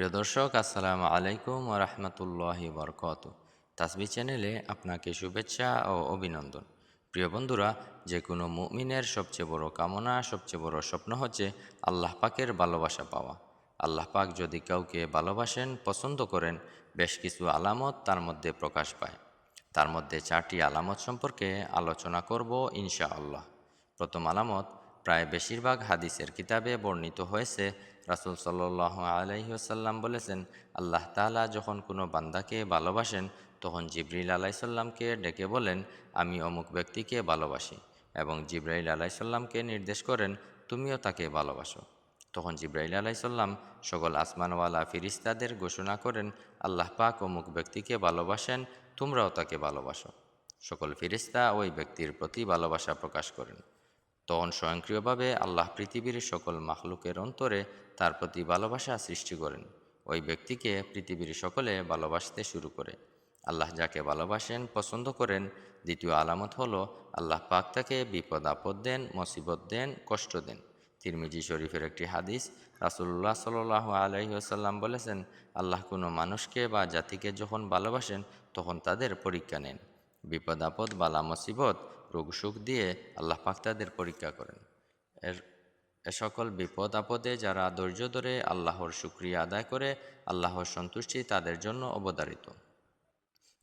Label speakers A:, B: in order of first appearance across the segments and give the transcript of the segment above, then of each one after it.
A: প্রিয় দর্শক, আসসালামু আলাইকুম রহমতুল্লাহি বরকত তাসবি চ্যানেলে আপনাকে শুভেচ্ছা ও অভিনন্দন। প্রিয় বন্ধুরা যে কোনো মুমিনের সবচেয়ে বড় কামনা, সবচেয়ে বড় স্বপ্ন হচ্ছে আল্লাহ পাকের ভালোবাসা পাওয়া। আল্লাহ পাক যদি কাউকে ভালোবাসেন, পছন্দ করেন, বেশ কিছু আলামত তার মধ্যে প্রকাশ পায়। তার মধ্যে চারটি আলামত সম্পর্কে আলোচনা করব ইনশা আল্লাহ প্রথম আলামত, প্রায় বেশিরভাগ হাদিসের কিতাবে বর্ণিত হয়েছে রাসুল সাল্লাহ আলহিহাসাল্লাম বলেছেন, আল্লাহ তালা যখন কোনো বান্দাকে ভালোবাসেন, তখন জিব্রিল আলাইসাল্লামকে ডেকে বলেন, আমি অমুক ব্যক্তিকে ভালোবাসি এবং জিব্রাইল আলাইসাল্লামকে নির্দেশ করেন, তুমিও তাকে ভালোবাসো তখন জিব্রাইল আলাইসাল্লাম সকল আসমানওয়ালা ফিরিস্তাদের ঘোষণা করেন, আল্লাহ পাক অমুক ব্যক্তিকে ভালোবাসেন, তোমরাও তাকে ভালোবাসো। সকল ফিরিস্তা ওই ব্যক্তির প্রতি ভালোবাসা প্রকাশ করেন। তখন স্বয়ংক্রিয়ভাবে আল্লাহ পৃথিবীর সকল মাখলুকের অন্তরে তার প্রতি ভালোবাসা সৃষ্টি করেন। ওই ব্যক্তিকে পৃথিবীর সকলে ভালোবাসতে শুরু করে। আল্লাহ যাকে ভালোবাসেন, পছন্দ করেন, দ্বিতীয় আলামত হল আল্লাহ পাক তাকে বিপদ, আপদ দেন, মসিবত দেন, কষ্ট দেন। তিরমিজি শরীফের একটি হাদিস রাসুল্লাহ সাল আলহিহাসাল্লাম বলেছেন, আল্লাহ কোনো মানুষকে বা জাতিকে যখন ভালোবাসেন, তখন তাদের পরীক্ষা নেন। বিপদ, আপদ, বালা, মসিবত রোগ সুখ দিয়ে আল্লাহ পাক তাদের পরীক্ষা করেন। এর, এ সকল বিপদ আপদে যারা ধৈর্য ধরে আল্লাহর শুক্রিয়া আদায় করে, আল্লাহর সন্তুষ্টি তাদের জন্য অবধারিত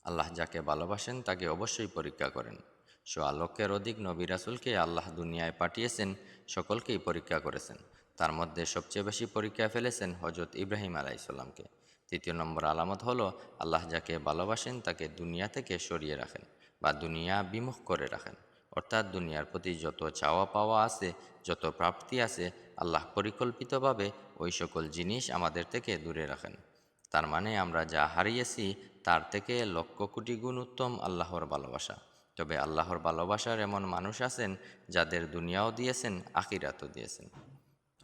A: আল্লাহ যাকে ভালোবাসেন তাকে অবশ্যই পরীক্ষা করেন। সোয়া লক্ষের অধিক নবী রাসুলকে আল্লাহ দুনিয়ায় পাঠিয়েছেন, সকলকেই পরীক্ষা করেছেন। তার মধ্যে সবচেয়ে বেশি পরীক্ষা ফেলেছেন হজরত ইব্রাহিম আলাইসাল্লামকে তৃতীয় নম্বর আলামত হলো, আল্লাহ যাকে ভালোবাসেন তাকে দুনিয়া থেকে সরিয়ে রাখেন। বা দুনিয়া বিমুখ করে রাখেন। অর্থাৎ দুনিয়ার প্রতি যত চাওয়া পাওয়া আছে, যত প্রাপ্তি আছে, আল্লাহ পরিকল্পিতভাবে ওই সকল জিনিস আমাদের থেকে দূরে রাখেন। তার মানে আমরা যা হারিয়েছি, তার থেকে লক্ষ কোটি গুণ উত্তম আল্লাহর ভালোবাসা। তবে আল্লাহর ভালোবাসার এমন মানুষ আছেন, যাদের দুনিয়াও দিয়েছেন, আখিরাতও দিয়েছেন।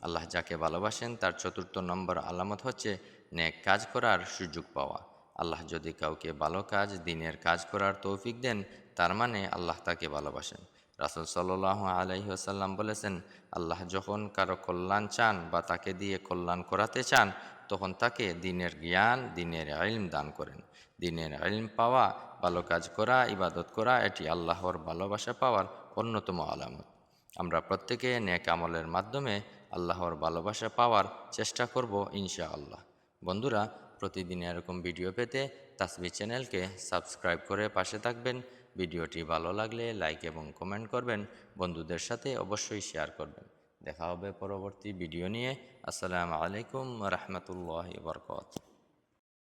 A: আল্লাহ যাকে ভালোবাসেন, তার চতুর্থ নম্বর আলামত হচ্ছে, নেক কাজ করার সুযোগ পাওয়া। আল্লাহ যদি কাউকে ভালো কাজ, দিনের কাজ করার তৌফিক দেন, তার মানে আল্লাহ তাকে ভালোবাসেন। রাসুল সাল্লাহ আলহিহাসাল্লাম বলেছেন, আল্লাহ যখন কারও কল্যাণ চান বা তাকে দিয়ে কল্যাণ করাতে চান, তখন তাকে দিনের জ্ঞান, দিনের আইলম দান করেন। দিনের আইলম পাওয়া, ভালো কাজ করা, ইবাদত করা, এটি আল্লাহর ভালোবাসা পাওয়ার অন্যতম আলামত। আমরা প্রত্যেকে নেক আমলের মাধ্যমে আল্লাহর ভালোবাসা পাওয়ার চেষ্টা করব ইনশা আল্লাহ বন্ধুরা প্রতিদিন এরকম ভিডিও পেতে তাসবি চ্যানেলকে সাবস্ক্রাইব করে পাশে থাকবেন। ভিডিওটি ভালো লাগলে লাইক এবং কমেন্ট করবেন। বন্ধুদের সাথে অবশ্যই শেয়ার করবেন। দেখা হবে পরবর্তী ভিডিও নিয়ে। আসসালামু আলাইকুম রহমতুল্লাহ বরকত